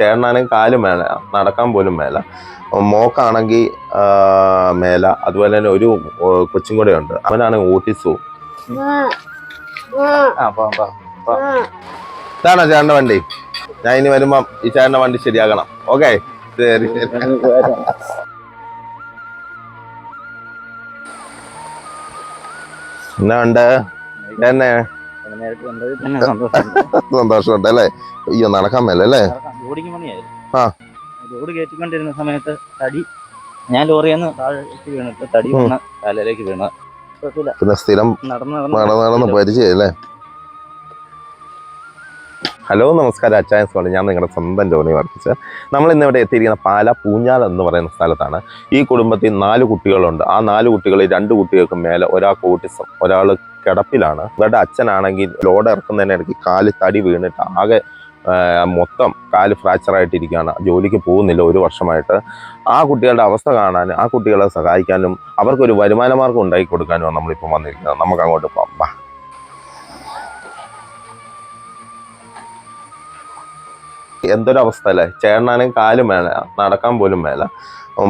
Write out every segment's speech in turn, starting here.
ചേട്ടനാണെങ്കിൽ കാൽ മേല നടക്കാൻ പോലും മേല. മോക്കാണെങ്കിൽ മേല. അതുപോലെ തന്നെ ഒരു കൊച്ചും കൂടെ ഉണ്ട്. അവനാണെങ്കിൽ ഓട്ടിസവും പോവാം ഇതാണോ ചേട്ടന്റെ വണ്ടി? ഞാൻ ഇനി വരുമ്പം ഈ ചേട്ടന്റെ വണ്ടി ശരിയാക്കണം. ഓക്കെ? ശരി ശരി. എന്നാ ഉണ്ട്? തന്നെ സന്തോഷമുണ്ട് അല്ലേ? അയ്യോ നടക്കാൻ മേല അല്ലേ? ലോഡിങ് പണിയായിരുന്നു. ആ. ലോഡ് കയറ്റിക്കൊണ്ടിരുന്ന സമയത്ത് തടി ഞാൻ ലോറിയെന്ന് താഴേക്ക് വീണിട്ട് തടി വീണ വന്ന കാലിലേക്ക് വീണ. പിന്നെ സ്ഥിരം നടന്ന് നടന്ന് നടന്ന് പരിചയയല്ലേ ഹലോ നമസ്കാരം. അച്ചായൻ സ്വാമി ഞാൻ നിങ്ങളുടെ സ്വന്തം ജോണി വർദ്ധിച്ച്. നമ്മൾ ഇന്ന് ഇവിടെ എത്തിയിരിക്കുന്ന പാല പൂഞ്ഞാൽ എന്ന് പറയുന്ന സ്ഥലത്താണ് ഈ കുടുംബത്തിൽ നാല് കുട്ടികളുണ്ട്. ആ നാല് കുട്ടികളിൽ രണ്ട് കുട്ടികൾക്ക് മേലെ ഒരാൾക്ക് ഓട്ടിസം ഒരാൾ കിടപ്പിലാണ്. ഇവരുടെ അച്ഛനാണെങ്കിൽ ലോഡ് ഇറക്കുന്നതിനിടയ്ക്ക് കാൽ തടി വീണിട്ട് ആകെ മൊത്തം കാൽ ഫ്രാക്ചർ ആയിട്ടിരിക്കുകയാണ്. ജോലിക്ക് പോകുന്നില്ല ഒരു വർഷമായിട്ട്. ആ കുട്ടികളുടെ അവസ്ഥ കാണാനും ആ കുട്ടികളെ സഹായിക്കാനും അവർക്കൊരു വരുമാന മാർഗം ഉണ്ടാക്കി കൊടുക്കാനുമാണ് നമ്മളിപ്പോൾ വന്നിരിക്കുന്നത്. നമുക്ക് അങ്ങോട്ട് പോകാം. എന്തൊരവസ്ഥ അല്ലേ? ചേട്ടനാണെങ്കിൽ കാൽ മേല നടക്കാൻ പോലും മേല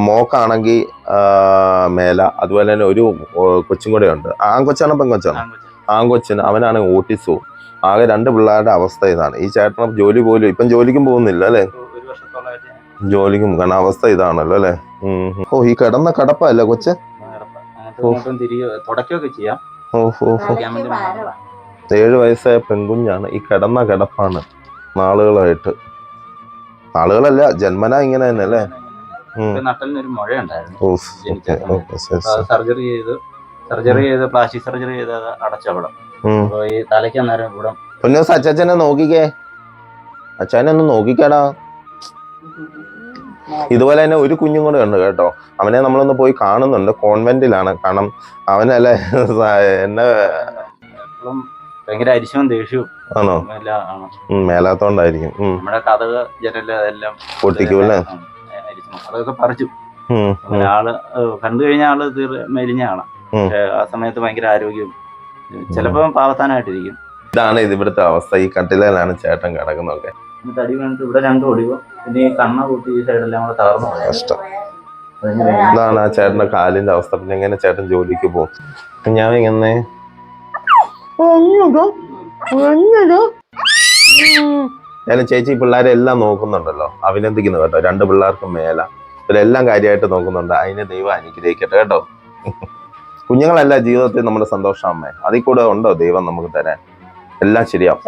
മോക്കാണെങ്കിൽ മേല അതുപോലെ തന്നെ ഒരു കൊച്ചും കൂടെ ഉണ്ട്. ആൺകൊച്ചാണോ പെൺകൊച്ചാണോ? ആൺകൊച്ചിന് അവനാണ് ഓട്ടിസവും ആകെ രണ്ട് പിള്ളേരുടെ അവസ്ഥ ഇതാണ്. ഈ ചേട്ടൻ ജോലി പോലും ഇപ്പം ജോലിക്കും പോകുന്നില്ല അല്ലേ? ജോലിക്കും കാരണം അവസ്ഥ ഇതാണല്ലോ അല്ലേ? ഓ ഈ കിടന്ന കടപ്പല്ലേ കൊച്ച്. ഏഴ് വയസ്സായ പെൺകുഞ്ഞാണ് ഈ കിടന്ന കിടപ്പാണ് നാളുകളായിട്ട്. നാളുകളല്ല ജന്മന ഇങ്ങനെ തന്നെ അല്ലേ. സർജറി ചെയ്ത്. സർജറി ചെയ്ത് പ്ലാസ്റ്റിക് സർജറി ചെയ്ത് അടച്ചവിടം അപ്പൊ ഈ തലയ്ക്ക് അന്നേരം ഇവിടെ പൊന്നോസ് അച്ചാച്ചനെ നോക്കിക്കേ. അച്ചാനെ ഒന്ന് നോക്കിക്കാടാ. ഇതുപോലെ തന്നെ ഒരു കുഞ്ഞും കൂടെ ഉണ്ട് കേട്ടോ. അവനെ നമ്മളൊന്ന് പോയി കാണുന്നുണ്ട് കോൺവെന്റിലാണ്. കാരണം അവനല്ലേ എന്നെ ഭയങ്കര അരിശവും ദേഷ്യവും ആണോ? മേലാത്തോണ്ടായിരിക്കും. നമ്മുടെ കഥക ജനൽ എല്ലാം പൊട്ടിക്കും അല്ലേ? അതൊക്കെ പറിച്ചു. ആൾ കണ്ടു കഴിഞ്ഞ ആൾ മെലിഞ്ഞ ആളാ. ഉം. പക്ഷെ ആ സമയത്ത് ഭയങ്കര ആരോഗ്യവും ചിലപ്പോ പാവത്താനായിട്ടിരിക്കും. ഇതാണ് ഇത് ഇവിടുത്തെ അവസ്ഥ. ഈ കട്ടിലാണ് ചേട്ടൻ കിടക്കുന്നതൊക്കെ. ഈ തടി വീണിട്ട് ഇവിടെ രണ്ട് ഒടിവ് പിന്നെ ഈ കണ്ണ കൂട്ടി ഈ സൈഡെല്ലാം കൂടെ തകർന്നു കഷ്ടം. ഇതാണ് ആ ചേട്ടന്റെ കാലിന്റെ അവസ്ഥ. പിന്നെ എങ്ങനെ ചേട്ടൻ ജോലിക്ക് പോകും? ഞാൻ ഇങ്ങനെ ഞാൻ ചേച്ചി പിള്ളേരെ എല്ലാം നോക്കുന്നുണ്ടല്ലോ. അഭിനന്ദിക്കുന്നു കേട്ടോ. രണ്ട് പിള്ളേർക്കും മേല. ഇവരെല്ലാം കാര്യമായിട്ട് നോക്കുന്നുണ്ട്. അതിനെ ദൈവം അനുഗ്രഹിക്കട്ടെ കേട്ടോ. കുഞ്ഞുങ്ങളല്ല ജീവിതത്തിൽ നമ്മുടെ സന്തോഷം അമ്മേ. അതിൽ കൂടെ ഉണ്ടോ ദൈവം നമുക്ക് തരാൻ? എല്ലാം ശരിയാവും.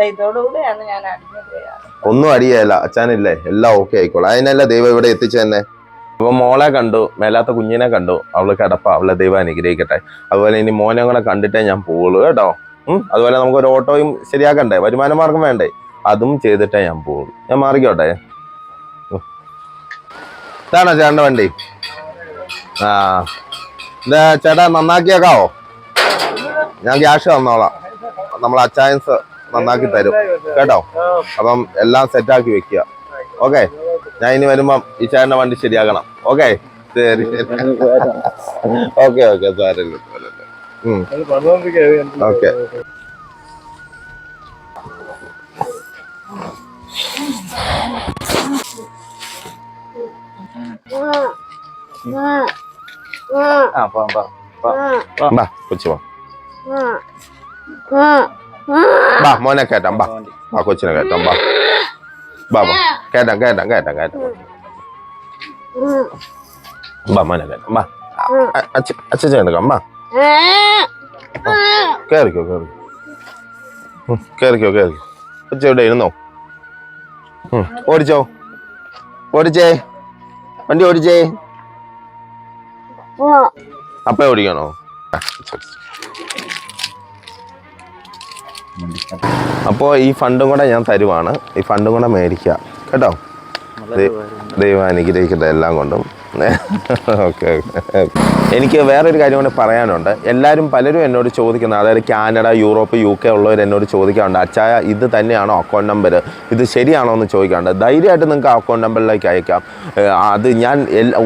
ഒന്നും അടിയല്ല അച്ഛനില്ലേ? എല്ലാം ഓക്കെ ആയിക്കോളാം. അതിനല്ല ദൈവം ഇവിടെ എത്തിച്ചു തന്നെ. അപ്പൊ മോളെ കണ്ടു മേലാത്ത കുഞ്ഞിനെ കണ്ടു. അവൾ കിടപ്പ അവളെ ദൈവം അനുഗ്രഹിക്കട്ടെ. അതുപോലെ ഇനി മോനെ കൂടെ കണ്ടിട്ടേ ഞാൻ പോവുള്ളൂ കേട്ടോ. ഉം? അതുപോലെ നമുക്ക് ഒരു ഓട്ടോയും ശരിയാക്കണ്ടേ? വരുമാന മാർഗം വേണ്ടേ? അതും ചെയ്തിട്ടേ ഞാൻ പോവുള്ളൂ. ഞാൻ മാറിക്കോട്ടെ. ഇതാണോ ചേട്ടന്റെ വണ്ടി? ആ. എന്താ ചേട്ടാ നന്നാക്കിയേക്കാവോ? ഞാൻ ക്യാഷ് തന്നോളാം. നമ്മൾ അച്ചായൻസ് നന്നാക്കി തരും. കേട്ടോ? അപ്പം എല്ലാം സെറ്റാക്കി വെക്കുക. ഓക്കെ? ഞാൻ ഇനി വരുമ്പം ഈ ചേട്ടന്റെ വണ്ടി ശരിയാക്കണം. ഓക്കെ? ശരി. Okay okay. സാരമില്ല ഓക്കെ. ആ പോവാം ബാ കൊച്ചു വാ. ബാ മോനെ കയറ്റാം ബാ ബാ കൊച്ചിനെ കയറ്റാം ബാ ബാ ബാ കയറ്റാം കയറ്റാം കയറ്റാം കയറ്റാം ബാ മോനെ കയറ്റാം ബാ അച്ഛൻ എടുക്കാം ബാ കയറിക്കോ കയറിക്കോ കയറിക്കോ കയറിക്കോ കൊച്ചു ഇവിടെ ഇരുന്നോ? ഓടിച്ചോ. ഓടിച്ചേ. വണ്ടി ഓടിച്ചേ. അപ്പ ഓടിക്കണോ. അപ്പോൾ ഈ ഫണ്ടും കൂടെ ഞാൻ തരുവാണ്. ഈ ഫണ്ടും കൂടെ മേടിക്കുക കേട്ടോ? ദൈവം അനുഗ്രഹിക്കട്ടെ എല്ലാം കൊണ്ടും. ഓക്കെ എനിക്ക് വേറൊരു കാര്യം കൂടെ പറയാനുണ്ട്. എല്ലാവരും പലരും എന്നോട് ചോദിക്കുന്ന അതായത് കാനഡ യൂറോപ്പ് യു കെ ഉള്ളവർ എന്നോട് ചോദിക്കാറുണ്ട് അച്ചായ ഇത് തന്നെയാണോ അക്കൗണ്ട് നമ്പർ ഇത് ശരിയാണോ എന്ന് ചോദിക്കാറുണ്ട്. ധൈര്യമായിട്ട് നിങ്ങൾക്ക് അക്കൗണ്ട് നമ്പറിലേക്ക് അയക്കാം. അത് ഞാൻ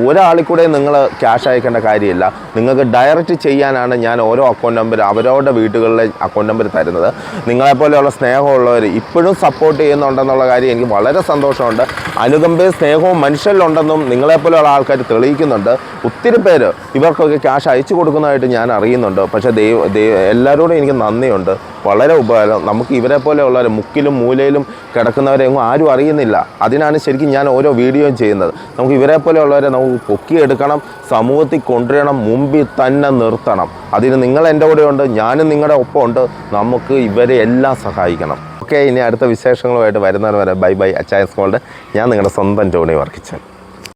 ഒരാളിൽ കൂടെ നിങ്ങൾ ക്യാഷ് അയക്കേണ്ട കാര്യമില്ല. നിങ്ങൾക്ക് ഡയറക്റ്റ് ചെയ്യാനാണ് ഞാൻ ഓരോ അക്കൗണ്ട് നമ്പർ അവരവരുടെ വീടുകളിലെ അക്കൗണ്ട് നമ്പർ തരുന്നത്. നിങ്ങളെപ്പോലെയുള്ള സ്നേഹമുള്ളവർ ഇപ്പോഴും സപ്പോർട്ട് ചെയ്യുന്നുണ്ടെന്നുള്ള കാര്യം എനിക്ക് വളരെ സന്തോഷമുണ്ട്. അനുകമ്പയും സ്നേഹവും മനുഷ്യരിലുണ്ടെന്നും നിങ്ങളെപ്പോലെയുള്ള ആൾക്കാർ തെളിയിക്കുന്നുണ്ട്. ഒത്തിരി പേര് ഇവർക്കൊക്കെ ക്യാഷ് അയച്ചു കൊടുക്കുന്നതായിട്ട് ഞാൻ അറിയുന്നുണ്ട്. പക്ഷേ ദൈവ ദൈവ എല്ലാവരോടും എനിക്ക് നന്ദിയുണ്ട്. വളരെ ഉപകാരം. നമുക്ക് ഇവരെ പോലെയുള്ളവർ മുക്കിലും മൂലയിലും കിടക്കുന്നവരെ ഒന്നും ആരും അറിയുന്നില്ല. അതിനാണ് ശരിക്കും ഞാൻ ഓരോ വീഡിയോയും ചെയ്യുന്നത്. നമുക്ക് ഇവരെ പോലെയുള്ളവരെ നമുക്ക് പൊക്കിയെടുക്കണം സമൂഹത്തിൽ കൊണ്ടുവരണം മുമ്പിൽ തന്നെ നിർത്തണം. അതിന് നിങ്ങൾ എന്റെ കൂടെ ഉണ്ട് ഞാനും നിങ്ങളുടെ ഒപ്പം ഉണ്ട്. നമുക്ക് ഇവരെ എല്ലാം സഹായിക്കണം. ഓക്കെ ഇനി അടുത്ത വിശേഷങ്ങളുമായിട്ട് വരുന്നവരെ വരെ ബൈ ബൈ. അച്ചായസ് സ്കോളുടെ ഞാൻ നിങ്ങളുടെ സ്വന്തം ടോണി വർക്കിച്ചൻ.